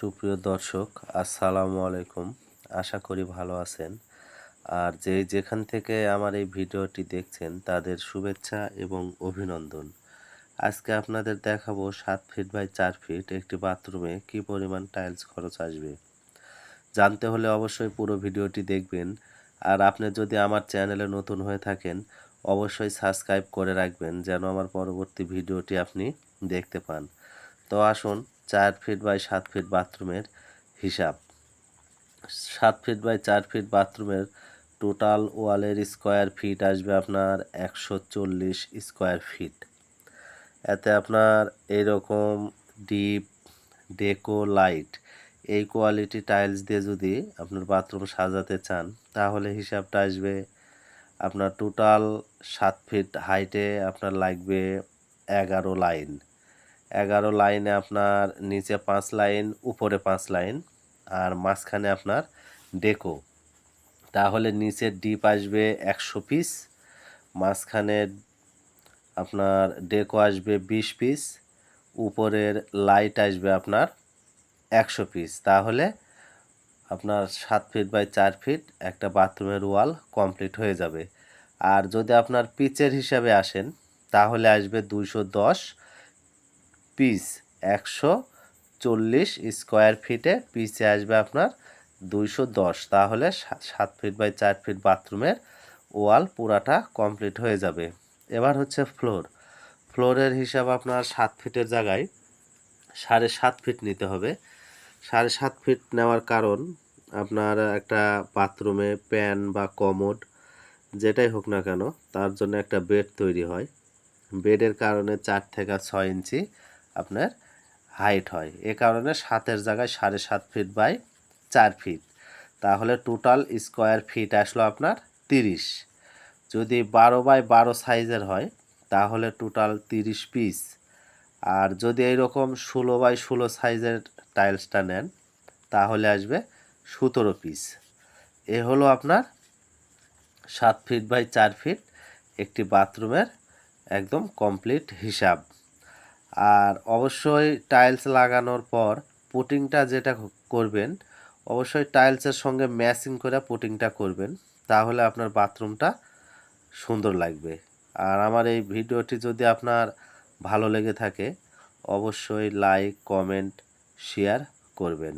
সুপ্রিয় দর্শক, আসসালামু আলাইকুম। আশা করি ভালো আছেন। আর যে যেখান থেকে আমার এই ভিডিওটি দেখছেন, তাদের শুভেচ্ছা এবং অভিনন্দন। আজকে আপনাদের দেখাবো সাত ফিট বাই চার ফিট একটি বাথরুমে কি পরিমাণ টাইলস খরচ আসবে। জানতে হলে অবশ্যই পুরো ভিডিওটি দেখবেন। আর আপনি যদি আমার চ্যানেলে নতুন হয়ে থাকেন, অবশ্যই সাবস্ক্রাইব করে রাখবেন, যেন আমার পরবর্তী ভিডিওটি আপনি দেখতে পান। তো আসুন চার ফিট বাই সাত ফিট বাথরুমের হিসাব। সাত ফিট বাই চার ফিট বাথরুমের টোটাল ওয়ালের স্কোয়ার ফিট আসবে আপনার একশো চল্লিশ স্কোয়ার ফিট এতে আপনার এইরকম ডিপ ডেকো লাইট এই কোয়ালিটি টাইলস দিয়ে যদি আপনার বাথরুম সাজাতে চান, তাহলে হিসাবটা আসবে আপনার টোটাল সাত ফিট হাইটে আপনার লাগবে এগারো লাইন এগারো লাইনে আপনার নিচে পাঁচ লাইন, উপরে পাঁচ লাইন আর মাঝখানে আপনার ডেকো। তাহলে নিচের ডিপ আসবে একশো পিস, মাঝখানে আপনার ডেকো আসবে বিশ পিস, উপরের লাইট আসবে আপনার একশো পিস। তাহলে আপনার সাত ফিট বাই চার ফিট একটা বাথরুমের ওয়াল কমপ্লিট হয়ে যাবে। আর যদি আপনার পিচের হিসাবে আসেন, তাহলে আসবে দুইশো দশ পিস একশো চল্লিশ স্কোয়ার ফিটে পিচে আসবে আপনার দুইশো দশ। তাহলে সাত ফিট বাই চার ফিট বাথরুমের ওয়াল পুরাটা কমপ্লিট হয়ে যাবে। এবার হচ্ছে ফ্লোর ফ্লোরের হিসাব আপনার সাত ফিটের জায়গায় সাড়ে সাত ফিট নিতে হবে। সাড়ে সাত ফিট নেওয়ার কারণ আপনার একটা বাথরুমে প্যান বা কমোড যেটাই হোক না কেন, তার জন্য একটা বেড তৈরি হয়। বেডের কারণে চার থেকে ছয় ইঞ্চি আপনার হাইট হয়। এ কারণে সাতের জায়গায় সাড়ে সাত ফিট বাই চার ফিট তাহলে টোটাল স্কোয়ার ফিট আসলো আপনার তিরিশ। যদি বারো বাই বারো সাইজের হয়, তাহলে টোটাল তিরিশ পিস আর যদি এইরকম ষোলো বাই ষোলো সাইজের টাইলসটা নেন, তাহলে আসবে সতেরো পিস এ হলো আপনার সাত ফিট বাই চার ফিট একটি বাথরুমের একদম কমপ্লিট হিসাব। আর অবশ্যই টাইলস লাগানোর পর পুটিংটা যেটা করবেন, অবশ্যই টাইলসের সঙ্গে ম্যাচিং করে পুটিংটা করবেন, তাহলে আপনার বাথরুমটা সুন্দর লাগবে। আর আমার এই ভিডিওটি যদি আপনার ভালো লেগে থাকে, অবশ্যই লাইক কমেন্ট শেয়ার করবেন।